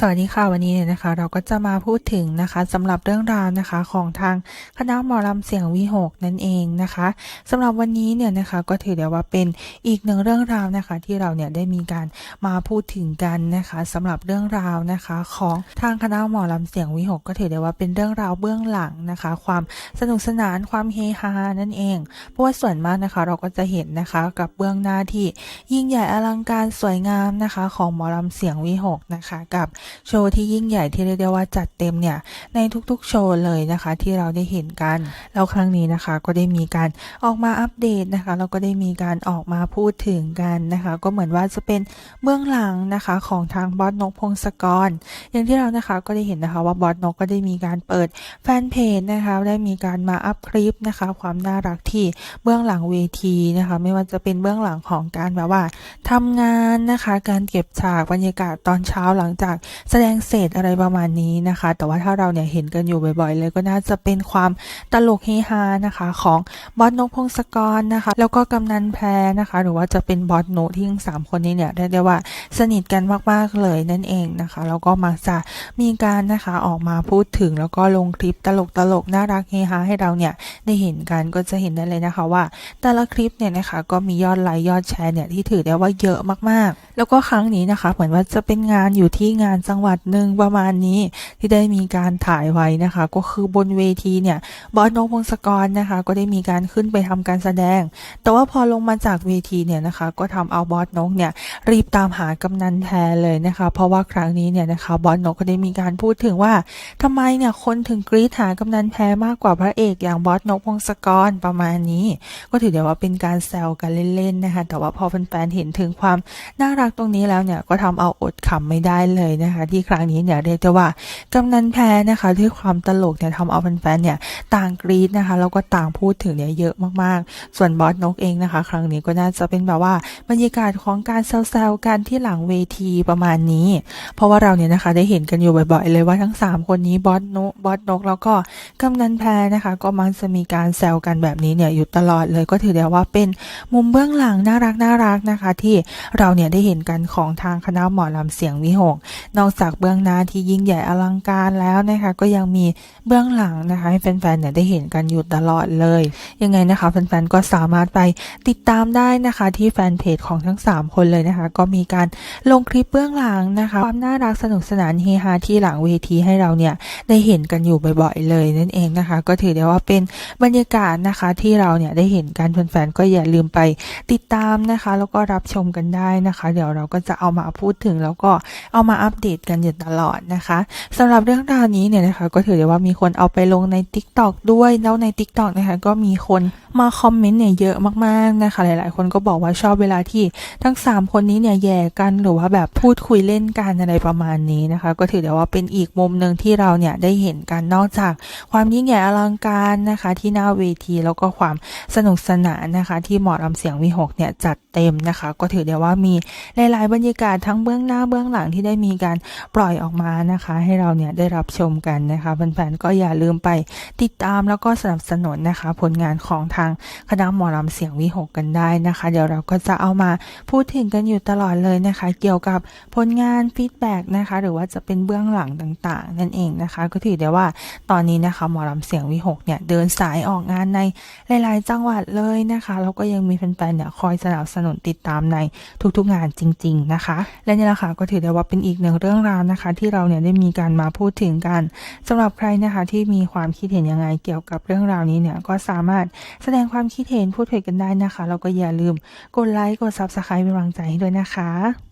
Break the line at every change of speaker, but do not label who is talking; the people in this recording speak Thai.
สวัสดีค่ะวันนี้เนี่ยนะคะ เราก็จะมาพูดถึงนะคะสำหรับเรื่องราวนะคะของทางคณะหมอลำเสียงวิหกนั่นเองนะคะสำหรับวันนี้เนี่ยนะคะก็ถือได้ว่าเป็นอีกหนึ่งเรื่องราวนะคะ ที่เราเนี่ยได้มีการมาพูดถึงกันนะคะสำหรับเรื่องราวนะคะ ของทางคณะหมอลำเสียงวิหกก็ถือได้ว่าเป็นเรื่องราวเบื้องหลังนะคะ ความสนุกสนานความเฮฮานั่นเองเพราะว่าส่วนมากนะคะเราก็จะเห็นนะคะกับเบื้องหน้าที่ยิ่งใหญ่อลังการสวยงามนะคะ ของหมอลำเสียงวิหกนะคะกับโชว์ที่ยิ่งใหญ่ที่เรียกได้ว่าจัดเต็มเนี่ยในทุกๆโชว์เลยนะคะที่เราได้เห็นกัน แล้วครั้งนี้นะคะก็ได้มีการออกมาอัปเดตนะคะแล้วก็ได้มีการออกมาพูดถึงกันนะคะ ก็เหมือนว่าจะเป็นเบื้องหลังนะคะของทางบอสนกพงศกร อย่างที่เรานะคะก็ได้เห็นนะคะว่าบอสนกก็ได้มีการเปิดแฟนเพจนะคะได้มีการมาอัพคลิปนะคะ ความน่ารักที่เบื้องหลังเวทีนะคะ ไม่ว่าจะเป็นเบื้องหลังของการแบบว่าทำงานนะคะ การเก็บฉากบรรยากาศตอนเช้าหลังจากแสดงเสร็จอะไรประมาณนี้นะคะ แต่ว่าถ้าเราเนี่ยเห็นกันอยู่บ่อยๆ เลยก็น่าจะเป็นความตลกเฮฮานะคะของบอสนกพงศกรนะคะ แล้วก็กำนันแพรนะคะ หรือว่าจะเป็นบอสโนที่ทั้งสามคนนี้เนี่ยเรียกได้ว่าสนิทกันมากๆเลยนั่นเองนะคะ แล้วก็มักจะมีการนะคะออกมาพูดถึงแล้วก็ลงคลิปตลกๆน่ารักเฮฮาให้เราเนี่ยได้เห็นกันก็จะเห็นได้เลยนะคะว่า แต่ละคลิปเนี่ยนะคะก็มียอดไลค์ยอดแชร์เนี่ยที่ถือได้ว่าเยอะมากๆ แล้วก็ครั้งนี้นะคะ เหมือนว่าจะเป็นงานอยู่ที่งานจังหวัดหนึ่งประมาณนี้ที่ได้มีการถ่ายไว้นะคะ ก็คือบนเวทีเนี่ยบอสนกพงศกรนะคะ ก็ได้มีการขึ้นไปทำการแสดง แต่ว่าพอลงมาจากเวทีเนี่ยนะคะ ก็ทำเอาบอสนกเนี่ยรีบตามหากำนันแทนเลยนะคะ เพราะว่าครั้งนี้เนี่ยนะคะบอสนกก็ได้มีการพูดถึงว่าทำไมเนี่ยคนถึงกรีดหากำนันแพรมากกว่าพระเอกอย่างบอสนกพงศกรประมาณนี้ ก็ถือได้ว่าเป็นการแซวกันเล่นๆนะคะ แต่ว่าพอแฟนๆเห็นถึงความน่ารักตรงนี้แล้วเนี่ยก็ทำเอาอดขำไม่ได้เลยนะคะที่ครั้งนี้เนี่ยเรียกได้ว่ากำนันแพรนะคะด้วยความตลกเนี่ยทำเอาแฟนๆเนี่ยต่างกรี๊ดนะคะแล้วก็ต่างพูดถึงเนี่ยเยอะมากๆ ส่วนบอสนกเองนะคะ ครั้งนี้ก็น่าจะเป็นแบบว่าบรรยากาศของการแซวๆกันที่หลังเวทีประมาณนี้ เพราะว่าเราเนี่ยนะคะได้เห็นกันอยู่บ่อยๆ เลยว่าทั้ง 3 คนนี้บอสนกบอสนกแล้วก็กำนันแพรนะคะ ก็มักจะมีการแซวกันแบบนี้เนี่ยอยู่ตลอดเลยก็ถือได้ว่าเป็นมุมเบื้องหลังน่ารักน่ารักนะคะ ที่เราเนี่ยได้เห็นกันของทางคณะหมอลำเสียงวิหกนอกอกจากเบื้องหน้าที่ยิ่งใหญ่อลังการแล้วนะคะ ก็ยังมีเบื้องหลังนะคะ ให้แฟนๆเนี่ยได้เห็นกันอยู่ตลอดเลย ยังไงนะคะแฟนๆก็สามารถไปติดตามได้นะคะ ที่แฟนเพจของทั้ง 3 คนเลยนะคะ ก็มีการลงคลิปเบื้องหลังนะคะ ความน่ารักสนุกสนานเฮฮาที่หลังเวทีให้เราเนี่ยได้เห็นกันอยู่บ่อยๆเลยนั่นเองนะคะ ก็ถือได้ว่าเป็นบรรยากาศนะคะที่เราเนี่ยได้เห็นกันแฟนๆก็อย่าลืมไปติดตามนะคะ แล้วก็รับชมกันได้นะคะ เดี๋ยวเราก็จะเอามาพูดถึงแล้วก็เอามาอัปเดตกันอยู่ตลอดนะคะสำหรับเรื่องราวนี้เนี่ยนะคะ ก็ถือได้ว่ามีคนเอาไปลงใน Tik t o อกด้วยแล้วใน Tik t o อกนะคะก็มีคน มาคอมเมนต์เนี่ยเยอะมากๆนะคะหลาย ๆ คนก็บอกว่าชอบเวลาที่ทั้ง 3 คนนี้เนี่ยแย่กันหรือว่าแบบพูดคุยเล่นกันอะไรประมาณนี้นะคะ ก็ถือได้ว่าเป็นอีกมุมหนึ่งที่เราเนี่ยได้เห็นกันนอกจากความยิ่งใหญ่อลังการนะคะ ที่หน้าเวทีแล้วก็ความสนุกสนานนะคะ ที่หมอลำเสียงวิหกเนี่ยจัดเต็มนะคะ ก็ถือได้ว่ามีหลาย ๆ บรรยากาศทั้งเบื้องหน้าเบื้องหลังที่ได้มีการปล่อยออกมานะคะ ให้เราเนี่ยได้รับชมกันนะคะแฟนๆก็อย่าลืมไปติดตามแล้วก็สนับสนุนนะคะ ผลงานของทางคณะหมอลำเสียงวิหกกันได้นะคะ เดี๋ยวเราก็จะเอามาพูดถึงกันอยู่ตลอดเลยนะคะ เกี่ยวกับผลงานฟีดแบ็กนะคะ หรือว่าจะเป็นเบื้องหลังต่างๆ นั่นเองนะคะ ก็ถือได้ว่าตอนนี้นะคะหมอลำเสียงวิหกเนี่ยเดินสายออกงานในหลายๆ จังหวัดเลยนะคะแล้วก็ยังมีแฟนๆเนี่ยคอยสนับสนุนติดตามในทุกๆงานจริง ๆนะคะ และนี่แหละค่ะก็ถือได้ว่าเป็นอีกหนึ่งเรื่องราวนะคะ ที่เราเนี่ยได้มีการมาพูดถึงกันสำหรับใครนะคะที่มีความคิดเห็นยังไงเกี่ยวกับเรื่องราวนี้เนี่ยก็สามารถแสดดงความคิดเห็นพูดคุยกันได้นะคะแล้วก็อย่าลืมกดไลค์กด Subscribe เป็นกำลังใจให้ด้วยนะคะ